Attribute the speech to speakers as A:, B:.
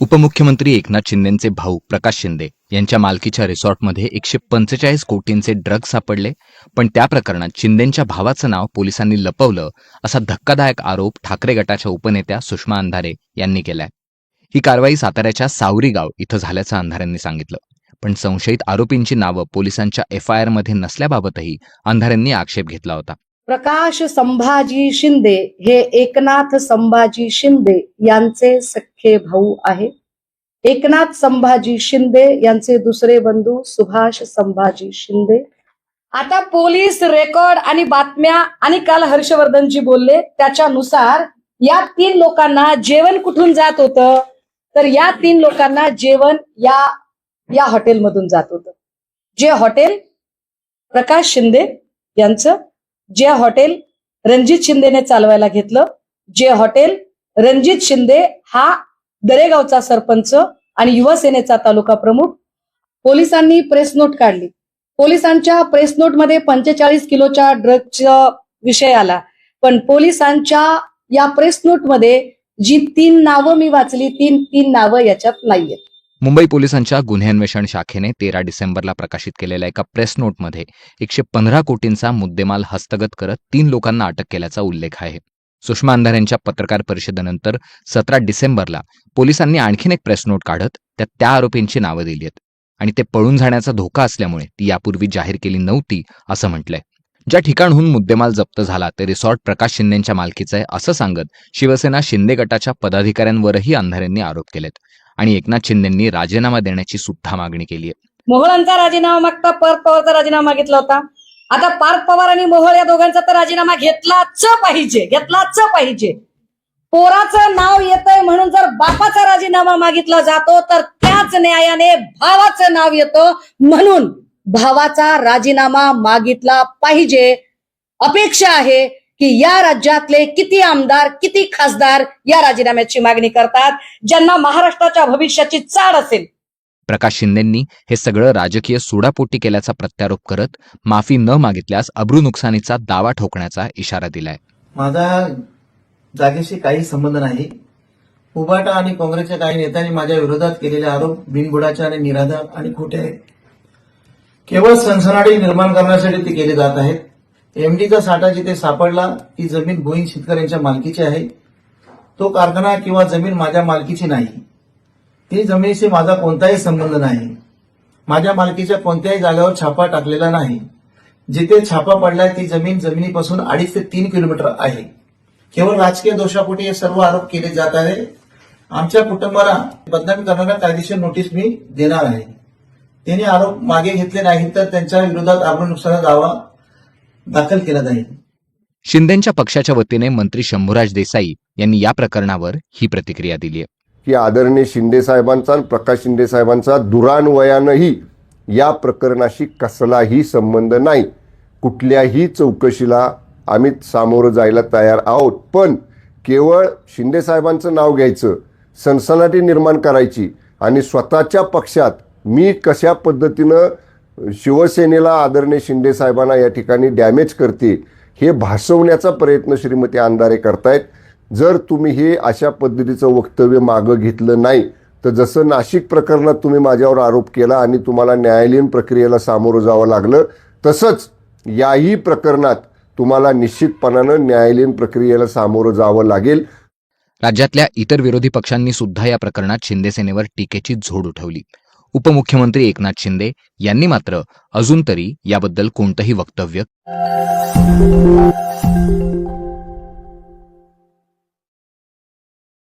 A: उपमुख्यमंत्री एकनाथ शिंदेचे भाऊ प्रकाश शिंदे यांच्या मालकीच्या रिसॉर्टमध्ये एकशे पंचेचाळीस कोटींचे ड्रग्ज सापडले पण त्या प्रकरणात शिंदेच्या भावाचं नाव पोलिसांनी लपवलं असा धक्कादायक आरोप ठाकरे गटाच्या उपनेत्या सुषमा अंधारे यांनी केलाय. ही कारवाई साताऱ्याच्या सावरीगाव इथं झाल्याचं अंधाऱ्यांनी सांगितलं. पण संशयित आरोपींची नावं पोलिसांच्या एफ आय आरमध्ये नसल्याबाबतही अंधाऱ्यांनी आक्षेप घेतला होता.
B: प्रकाश संभाजी शिंदे हे एकनाथ संभाजी शिंदे यांचे सख्खे भाऊ आहे. एकनाथ संभाजी शिंदे यांचे दुसरे बंधू सुभाष संभाजी शिंदे. आता पोलीस रेकॉर्ड आणि बातम्या आणि काल हर्षवर्धनजी बोलले त्याच्यानुसार या तीन लोकांना जेवण कुठून जात होतं? तर या तीन लोकांना जेवण या या हॉटेलमधून जात होतं. जे हॉटेल प्रकाश शिंदे यांचं जे हॉटेल रणजित शिंदेने चालवायला घेतलं जे हॉटेल रणजित शिंदे हा दरेगावचा सरपंच आणि युवा सेनेचा तालुका प्रमुख पोलिसांनी प्रेस नोट काढली. पोलिसांच्या प्रेस नोटमध्ये पंचेचाळीस किलोच्या ड्रगचा विषय आला. पण पोलिसांच्या या प्रेस नोटमध्ये जी तीन नावं मी वाचली तीन तीन नावं याच्यात नाहीयेत.
A: मुंबई पोलिसांच्या गुन्हे अन्वेषण शाखेने तेरा डिसेंबरला प्रकाशित केलेल्या एका प्रेस नोटमध्ये एकशे पंधरा कोटींचा मुद्देमाल हस्तगत करत तीन लोकांना अटक केल्याचा उल्लेख आहे. सुषमा अंधार यांच्या पत्रकार परिषदेनंतर सतरा डिसेंबरला पोलिसांनी आणखीन एक प्रेस नोट काढत त्यात त्या आरोपींची नावं दिली आहेत आणि ते पळून जाण्याचा धोका असल्यामुळे ती यापूर्वी जाहीर केली नव्हती असं म्हटलंय. ज्या ठिकाणहून मुद्देमाल जप्त झाला ते रिसॉर्ट प्रकाश शिंदेच्या मालकीचं आहे असं सांगत शिवसेना शिंदे गटाच्या पदाधिकाऱ्यांवरही अंधारेंनी आरोप केलेत. आणि एकनाथ शिंदेंनी राजीनामा देण्याची सुद्धा मागणी केली आहे.
B: मोहळांचा राजीनामा मागता पार्थ पवारचा राजीनामा मागितला होता. आता पार्थ पवार आणि मोहोळ या दोघांचा तर राजीनामा घेतलाच पाहिजे घेतलाच पाहिजे. पोराचं नाव येतंय म्हणून जर बापाचा राजीनामा मागितला जातो तर त्याच न्यायाने भावाचं नाव येतं म्हणून भावाचा राजीनामा मागितला पाहिजे. अपेक्षा आहे की या राज्यातले किती आमदार किती खासदार या राजीनाम्याची मागणी करतात ज्यांना महाराष्ट्राच्या भविष्याची चाड असेल.
A: प्रकाश शिंदेंनी हे सगळं राजकीय सोडापोटी केल्याचा प्रत्यारोप करत माफी न मागितल्यास अब्रू नुकसानीचा दावा ठोकण्याचा इशारा दिलाय.
C: माझा जागेशी काही संबंध नाही. उबाटा आणि काँग्रेसच्या काही नेत्यांनी माझ्या विरोधात केलेले आरोप बिनबुडाचे आणि निराधार आणि खोटे आहेत. केवळ सनसनाटी निर्माण करण्यासाठी ते केले जात आहेत. एमडीचा साठा जिथे सापडला ती जमीन भुईन शेतकऱ्यांच्या मालकीची आहे. तो कारखाना किंवा जमीन माझ्या मालकीची नाही. ती जमिनीशी माझा कोणताही संबंध नाही. माझ्या मालकीच्या कोणत्याही जागेवर छापा टाकलेला नाही. जिथे छापा पडलाय ती जमीन जमिनीपासून अडीच ते तीन किलोमीटर आहे. केवळ राजकीय दोषापोटी हे सर्व आरोप केले जात आहे आमच्या कुटुंबाला बदनामी करणाऱ्या कायदेशीर नोटीस मी देणार आहे. त्यांनी आरोप मागे घेतले नाहीत तर त्यांच्या विरोधात आरोप नुकसाना दावा दाखल केला जाईल.
A: शिंदेच्या पक्षाच्या वतीने मंत्री शंभूराज देसाई यांनी या प्रकरणावर ही प्रतिक्रिया दिली आहे.
D: की आदरणीय शिंदे साहेबांचा आणि प्रकाश शिंदे साहेबांचा दुरान्वयानंही या प्रकरणाशी कसलाही संबंध नाही. कुठल्याही चौकशीला आम्ही सामोरं जायला तयार आहोत. पण केवळ शिंदे साहेबांचं नाव घ्यायचं सनसनाटी निर्माण करायची आणि स्वतःच्या पक्षात मी कशा पद्धतीनं शिवसेनेला आदरणीय शिंदे साहेबांना या ठिकाणी डॅमेज करते हे भासवण्याचा प्रयत्न श्रीमती अंधारे करतायत. जर तुम्ही हे अशा पद्धतीचं वक्तव्य मागं घेतलं नाही तर जसं नाशिक प्रकरणात तुम्ही माझ्यावर आरोप केला आणि तुम्हाला न्यायालयीन प्रक्रियेला सामोरं जावं लागलं तसंच याही प्रकरणात तुम्हाला निश्चितपणानं न्यायालयीन प्रक्रियेला सामोरं जावं लागेल.
A: राज्यातल्या इतर विरोधी पक्षांनी सुद्धा या प्रकरणात शिंदेसेनेवर टीकेची झोड उठवली. उपमुख्यमंत्री एकनाथ शिंदे यांनी मात्र अजून तरी याबद्दल कोणतंही वक्तव्य